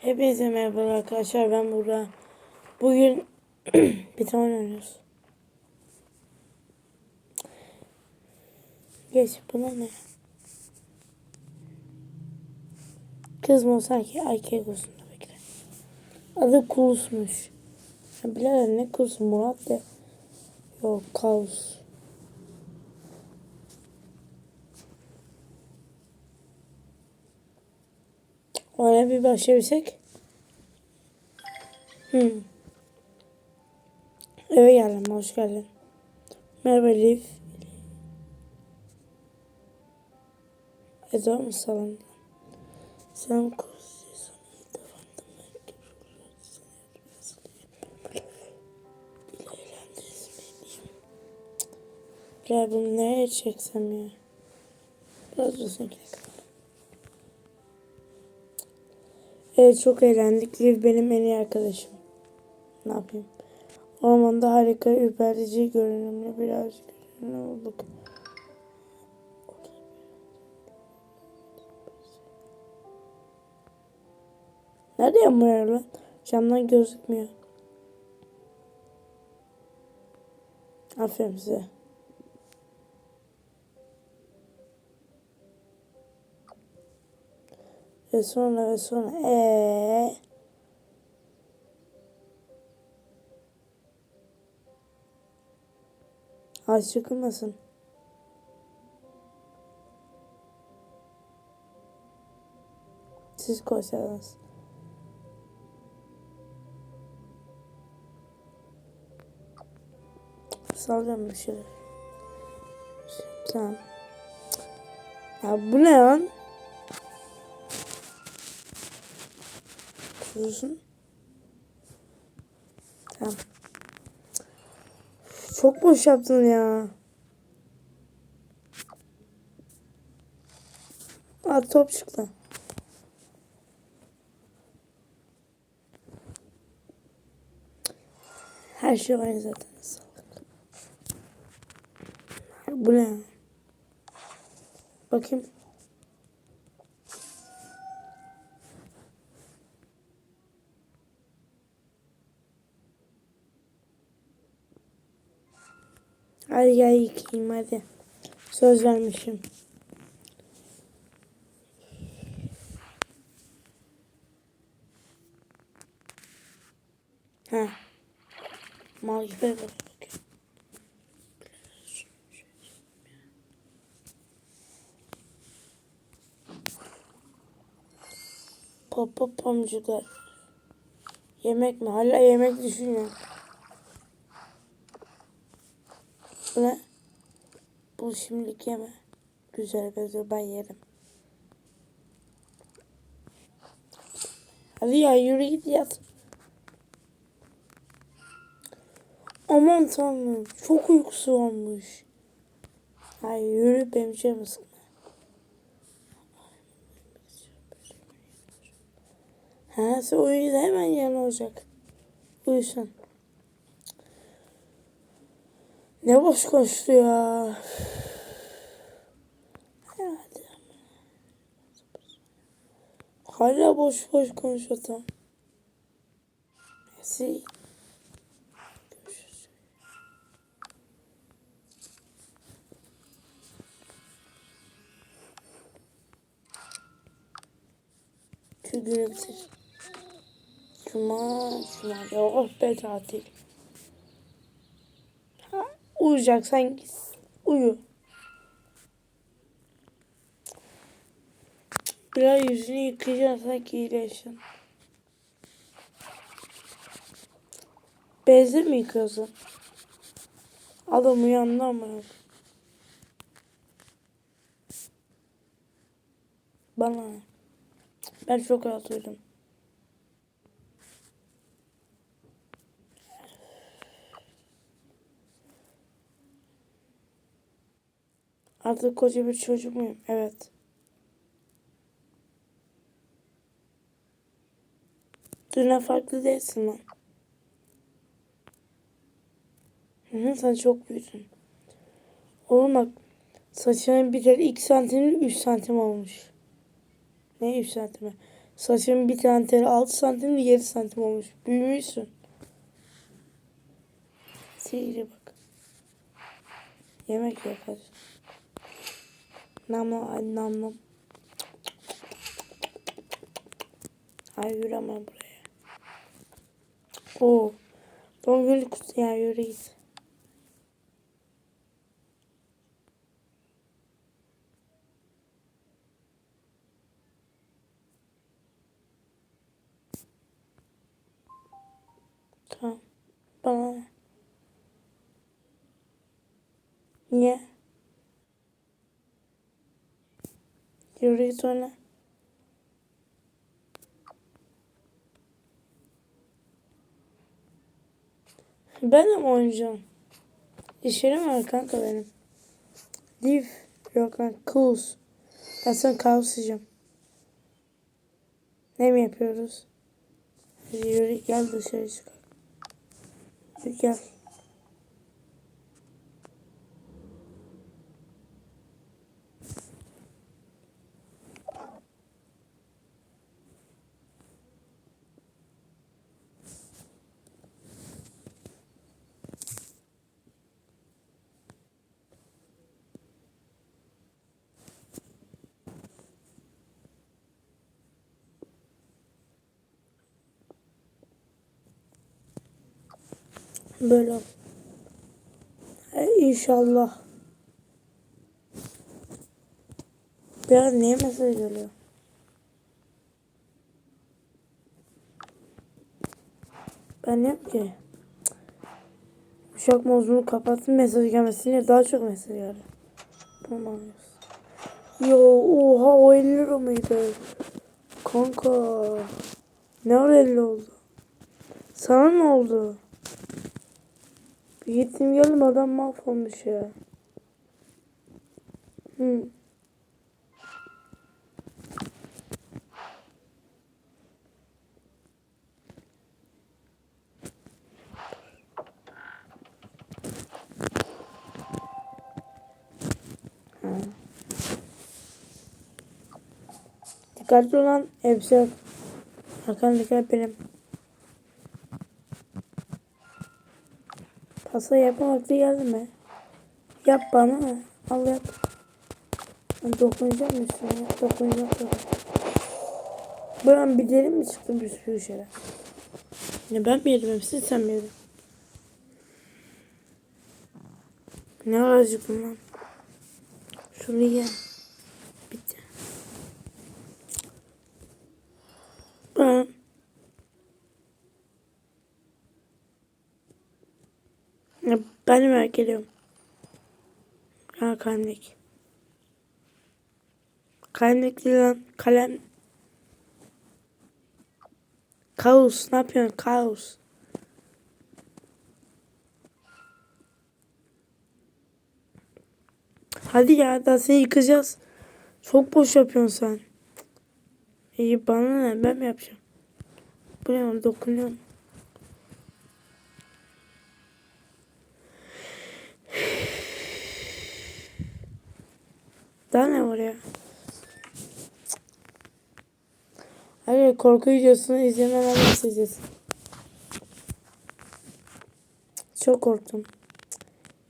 Hepinize merhaba arkadaşlar ben Burak. Bugün bir tane oynuyoruz. Geç buna ne? Kız mı olsa erkek, olsun ki de. Adı Kulus'muş. Ya Bilal ne Kulus'u Murat de. Yok Kaus. Öyle bir başlayabilsek. Hmm. Eve geldim. Hoş geldin. Merhaba Elif. Eda mı salonda? Selam kursu. Ya bunu nereye çeksem ya? Biraz uzun ki. Evet çok eğlendik. Liv benim en iyi arkadaşım. Ne yapayım? Ormanda harika ürpertici görünümlü birazcık görünümlü olduk. Nerede yağmur lan? Camdan gözükmüyor. Aferin size. Ve sonra ve sonra ee Ağaç yıkılmasın. Siz koysanız. Salacağım bir şeyler. Tamam. Ya bu ne lan? Şurasın. Tamam. Çok boş yaptın ya. Aa top çıktı. Her şey aynı zaten. Bu ne? Bakayım. Hadi gel yıkayayım hadi. Söz vermişim. Ha. Mal gibi bak. Papa pamcuklar. Yemek mi? Hala yemek düşünüyorum. Bu ne? Bu şimdilik yeme. Güzel benziyor ben yerim. Hadi ya yürü git yat. Aman tanrım çok uykusu olmuş. Hayır yürü benim canımı sıkma. Ha sen uyuyunca hemen yan olacak. Uyusun. Ne boş konuştu ya. Hadi. Hala boş boş konuşuyor tam. Neyse. Şu günü bitir. Cuma, cuma. Ya oh be tatil. Ha, uyuyacaksan git. Uyu. Biraz yüzünü yıkayacaksın sanki iyileşsin. Bezle mi yıkıyorsun? Adam uyandı ama. Bana. ne? Ben çok rahat uyudum. Artık koca bir çocuk muyum? Evet. Düne farklı değilsin lan. Hı hı, sen çok büyüdün. Oğlum bak saçının bir kere 2 santim 3 santim olmuş. Ne 3 santime? Saçın bir tane teli 6 santim 7 santim olmuş. Büyümüşsün. Sihri bak. Yemek yapar. Nam nam ay nam nam. Ay yürü ama buraya. Oo. Doğum günü yürü git. Tamam. Bana? Niye? Yürü git Ben de mi oynayacağım? İş yerim var kanka benim. Liv. Yok lan. Kaos. Ben sana kaos diyeceğim. Ne mi yapıyoruz? Yürü gel dışarı. Hadi gel. E, İnşallah. Biraz niye mesaj geliyor? Ben ne ki? Uşak modunu kapattım mesaj gelmesine daha çok mesaj geldi. Tamam. Yo oha o 50 lira mıydı? Kanka. Ne var 50 oldu? Sana ne oldu? Gittim geldim adam mahvolmuş ya. Ha. Dikkatli olan hepsi Hakan dikkat benim. Pasta yapma vakti geldi mi? Yap bana. Al yap. Ben dokunacağım üstüne. Dokunacağım. dokunacağım. Buran bir derin mi çıktı bir sürü şeyler? Ya ben mi yedim hepsini sen mi yedin? Ne acıktım lan? Şunu ye. Bitti. Ben Ya ben de merak ediyorum. Ha kalemlik. Kalemlik lan. Kalem. Kaos. Ne yapıyorsun? Kaos. Hadi ya daha seni yıkacağız. Çok boş yapıyorsun sen. İyi bana ne? Ben mi yapacağım? Bu ne lan? Dokunuyorum. Daha ne var ya? Hayır korku videosunu izlemeden izlesin? Çok korktum.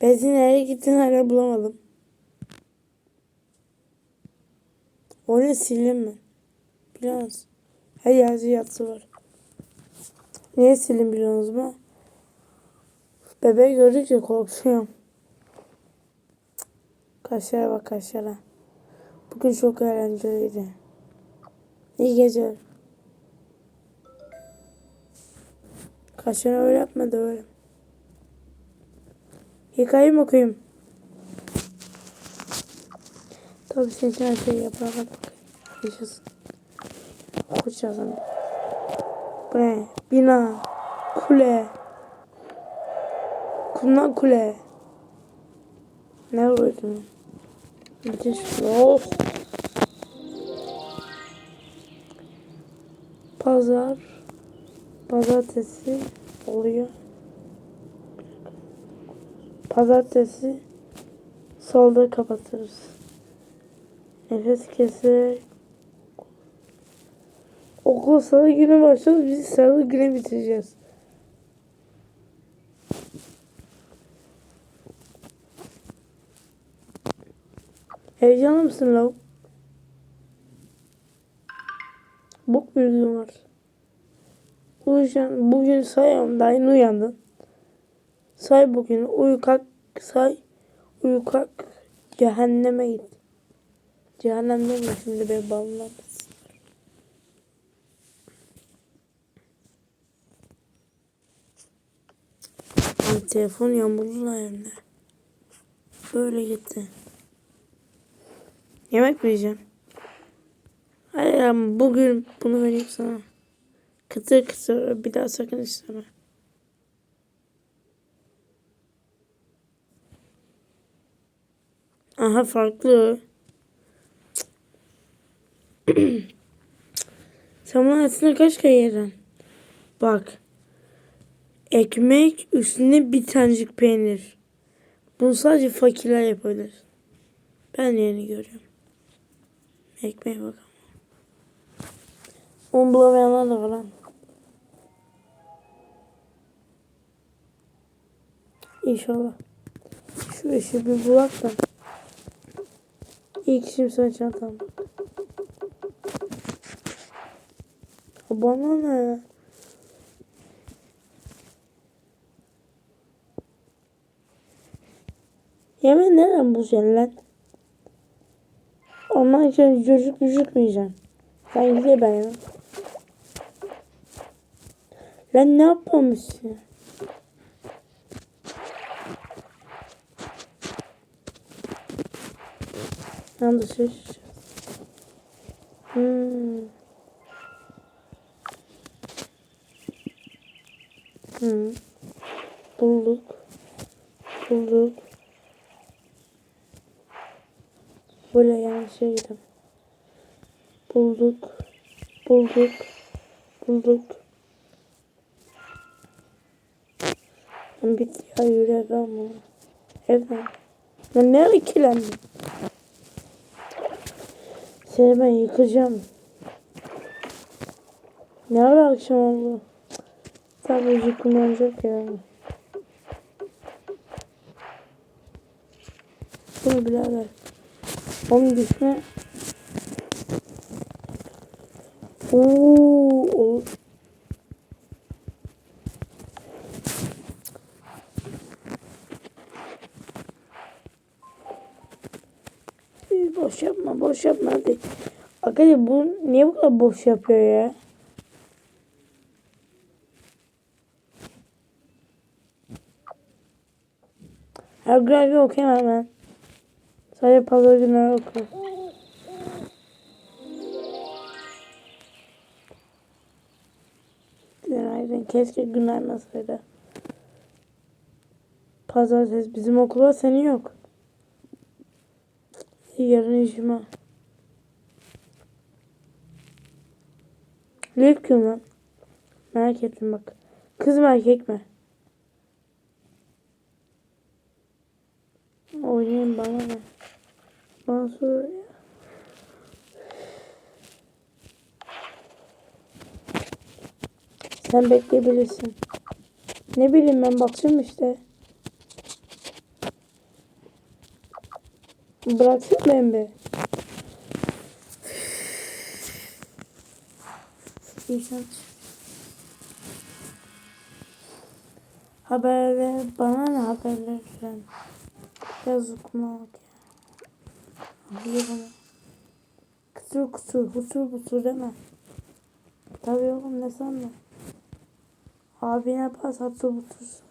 Benzin nereye gittiğini hala bulamadım. Onu sildim mi? Biliyor musun? Her yerde yatsı var. Niye sildim biliyor musunuz mu? Bebeği gördükçe korkuyorum. Kaşlara bak kaşlara. Bugün çok eğlenceliydi. İyi geceler. Kaşına öyle yapma da öyle. Hikaye mi okuyayım? Tabii sen her şeyi yaparak bakayım. Yaşasın. Okuyacağız Bu ne? Bina. Kule. Kumdan kule. Ne vurdun? Müthiş. Oh. Pazar. Pazartesi oluyor. Pazartesi solda kapatırız. Nefes keserek Okul salı günü başlıyor. Biz salı günü bitireceğiz. Heyecanlı mısın lavuk? Bok bir gün Uyuyacaksın. Bugün. Daha yeni uyandın. Say bugün. Uyu. Say. Uyu kalk. Cehenneme git. Cehennemde mi şimdi beni bağlar Abi telefon yağmurlu evde. Böyle gitti. Yemek mi yiyeceksin? Hayır bugün bunu vereyim sana. Kıtır kıtır bir daha sakın isteme. Aha farklı. Sen bunun aslında kaç kere yedin? Bak. Ekmek üstüne bir tanecik peynir. Bunu sadece fakirler yapabilir. Ben yeni görüyorum. Ekmeğe bakalım. Onu bulamayanlar da var lan. İnşallah. Şu işi bir bulak da. İlk işim sana çantam. Bana ne? Yemeği nereden bulacaksın lan? Ondan için çocuk düşürtmeyeceksin. Sen gidiyor ben ya. Lan ne yapmamışsın? Ben dışarı çıkacağız. Hmm. Hmm. Bulduk. Bulduk. Böyle yanlış yere gidelim. Bulduk. Bulduk. Bulduk. Ben bitti ya yürek ama. Evden. Ben ne ikilendim? Seni ben yıkacağım. Ne ara akşam oldu? Tabii yıkılmayacak ya. Bunu birader. Onun düşme. Oo, o. Ee, Boş yapma, hadi. Arkadaşlar bu niye bu kadar boş yapıyor ya? Her gün gün okuyamam ben. Sadece pazar günleri okuyorum. Günaydın. Keşke günler nasıldı. Pazartesi bizim okula senin yok. Yarın işim var. Lilk kim lan? Merak ettim bak. Kız mı erkek mi? Oynayayım bana ne? Bana sor ya. Sen bekleyebilirsin. Ne bileyim ben bakacağım işte. Bıraksın ben be. İnsan. Haberler bana ne haberler falan. Yazık mı bak ya. Bana. Kusur kusur husur busur deme. Tabii oğlum ne sandın? Abine pas husur busur.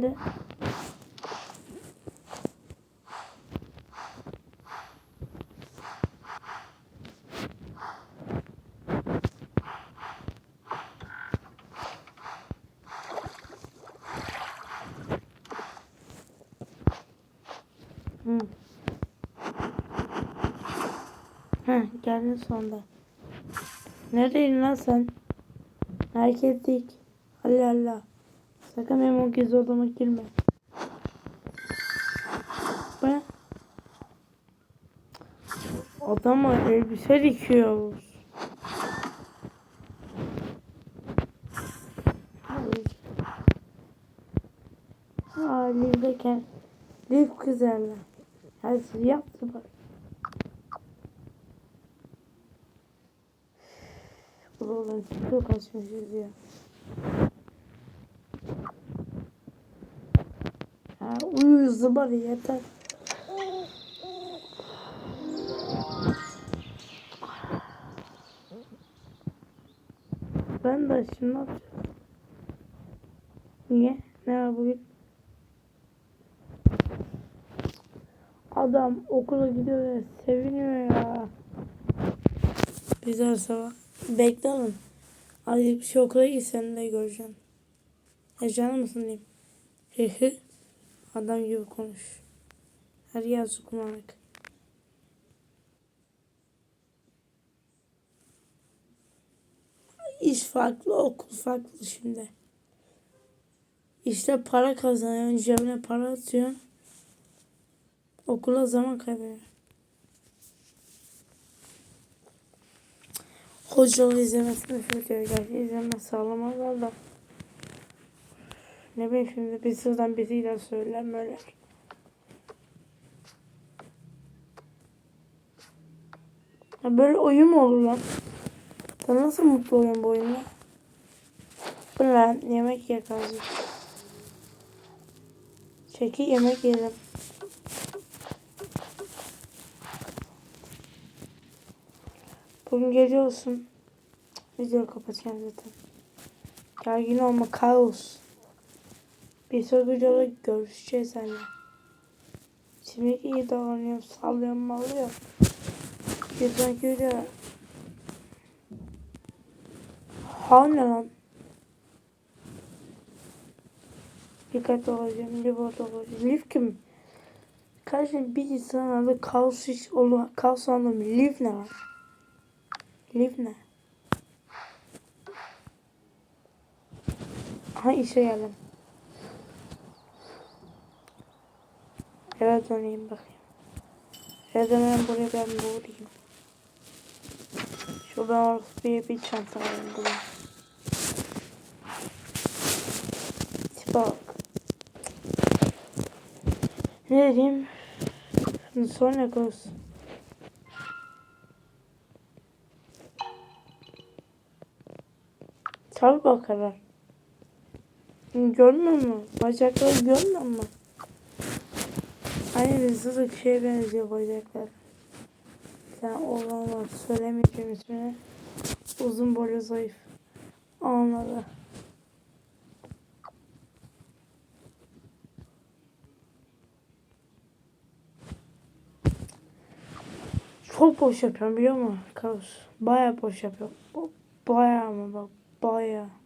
Nerede? Hı. Heh, geldin sonunda. Neredeydin lan sen? Erkeklik. Allah Allah. Sakın benim o gizli odama girme. Ben Adama elbise dikiyor. Aa, Liv'deyken Liv güzel. Her şeyi yaptı bak. Buradan çok açmışız. Ya uyu zıbarı yeter. Ben de şimdi ne yapacağız? Niye? Ne var bugün? Adam okula gidiyor ve seviniyor ya. Güzel sabah. Bekle lan. Hadi bir şey okula git sen de göreceğim. Heyecanlı mısın diyeyim. Hı. Adam gibi konuş. Her yer kullanmak. İş farklı, okul farklı şimdi. İşte para kazanıyorsun, cebine para atıyorsun. Okula zaman kaybediyorsun. Hocalı izlemesini ediyor. Gerçi izleme sağlamazlar da. Ne bileyim şimdi bir sızdan biriyle söyler böyle. Ya böyle oyun mu olur lan? Sen nasıl mutlu oluyorsun bu oyunda? Bu lan? Yemek ye kardeşim. Çeki yemek yedim. Bugün gece olsun. Videoyu kapatacağım zaten. Gergin olma kaos. Bir sonraki videoda görüşeceğiz seninle. Şimdi iyi davranıyorum. Sallıyorum malıyor. Bir sonraki videoda. Ha ne lan? Dikkatli olacağım. Orada olacağım. Liv kim? Kardeşim bir insan adı kaos hiç olur. Kaos anlamı. Liv ne lan? Liv ne? Ha işe geldim. Eve döneyim bakayım. Eve döneyim buraya ben vurayım. Şuradan orası bir, çanta alayım buraya. Bak. Ne diyeyim? Sonra olsun. Tabii bakarlar. Görmüyor musun? Bacakları görmüyor musun? Aynı hızlı şeye benziyor bacaklar. Sen olan var. Söylemeyeceğim ismini. Uzun boylu zayıf. Anladı. Çok boş yapıyorum biliyor musun? Kaos. Baya boş yapıyorum. Baya ama bak baya.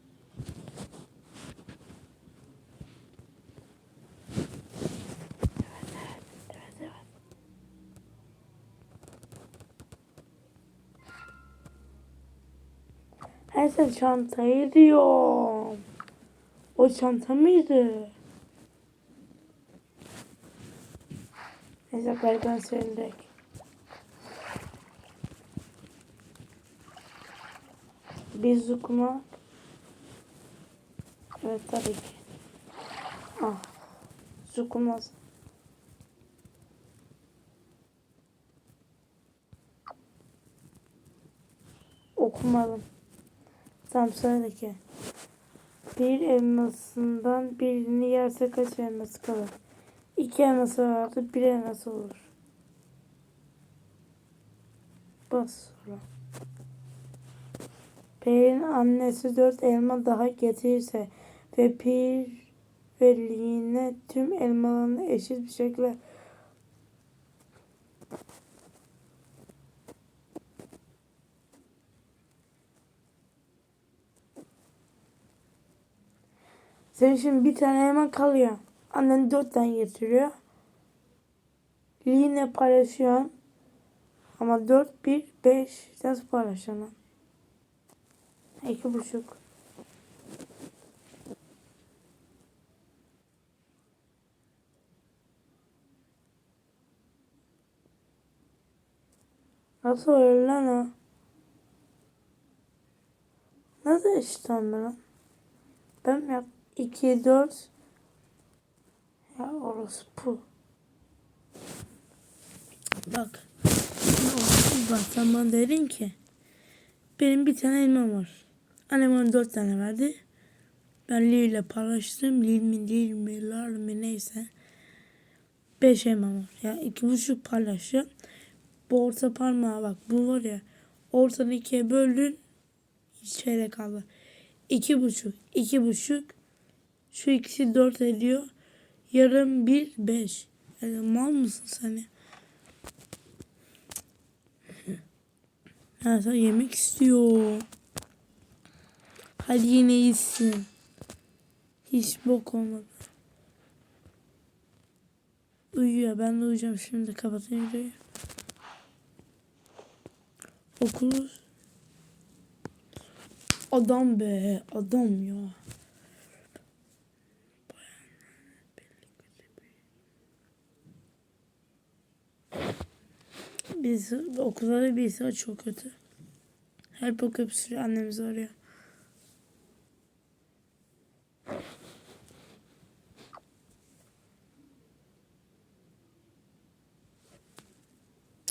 Her sen çantayı diyorum. O çanta mıydı? Neyse gariban söyleyerek. Bir zukuma. Evet tabii ki. Ah. Zukumaz. Okumadım. Tam söyle ki. Bir elmasından birini yerse kaç elması kalır? İki elması vardı, bir elması olur. Bas sonra. Peri'nin annesi dört elma daha getirirse ve Pir veliğine tüm elmalarını eşit bir şekilde Senin şimdi bir tane elma kalıyor. Annen dört tane getiriyor. Yine paylaşıyorsun. Ama dört, bir, beş nasıl paylaşıyorsun? İki buçuk. Nasıl öyle lan o? Nasıl eşitlendi lan? Ben mi yap? 2, 4. Ya orası bu. Bak. Bak sen bana dedin ki. Benim bir tane elmam var. Annem bana dört tane verdi. Ben Lil ile paylaştım. Lil mi Lil mi Lar mı neyse. Beş elmam var. Ya iki buçuk paylaşacağım. Bu orta parmağı bak bu var ya. Ortadan ikiye böldün. Çeyrek kaldı. İki buçuk. iki buçuk. Şu ikisi dört ediyor. Yarım bir beş. Yani mal mısın sen ya? Ha sen yemek istiyor. Hadi yine iyisin. Hiç bok olmadı. Uyuyor. Ben de uyuyacağım şimdi. Kapatın videoyu. Okul. Adam be. Adam ya. Biz okulda da birisi var çok kötü. Hep o köpüsü annemizi arıyor.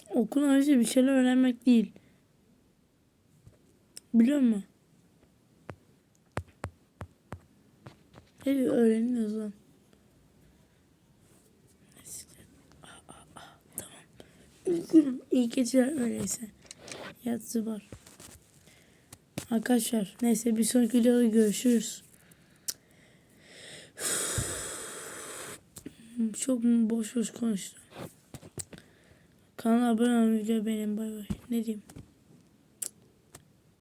Okul amacı bir şeyler öğrenmek değil. Biliyor musun? Hep öğreniyoruz lan. Neyse. Ah, ah, ah, Tamam. Üzgünüm. İyi geceler öyleyse. Yatsı var. Arkadaşlar neyse bir sonraki videoda görüşürüz. Çok boş boş konuştum. Kanala abone olun video beğenin bay bay. Ne diyeyim?